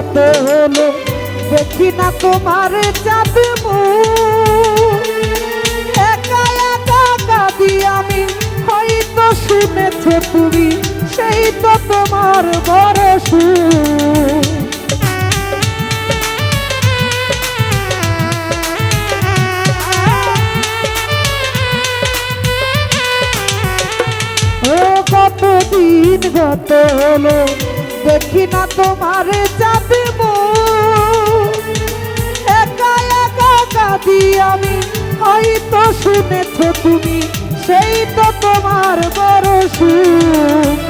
গত হলো, দেখি না তোমার চাঁদ আমি, হয়তো শুনেছ তুমি, সেই তো তোমার বড় ও কতদিন গত হলো দেখি না তোমার চাপে। একা একা কাঁদি আমি, হয়তো শুনেছ তুমি, সেই তো তোমার বড় সুখ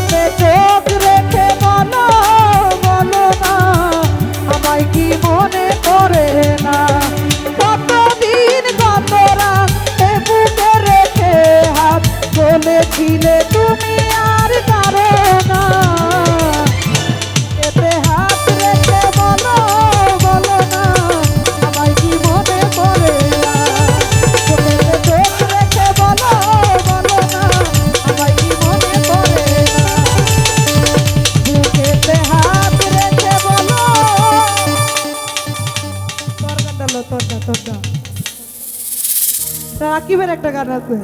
চোখেতে রাকিবের একটা গান আছে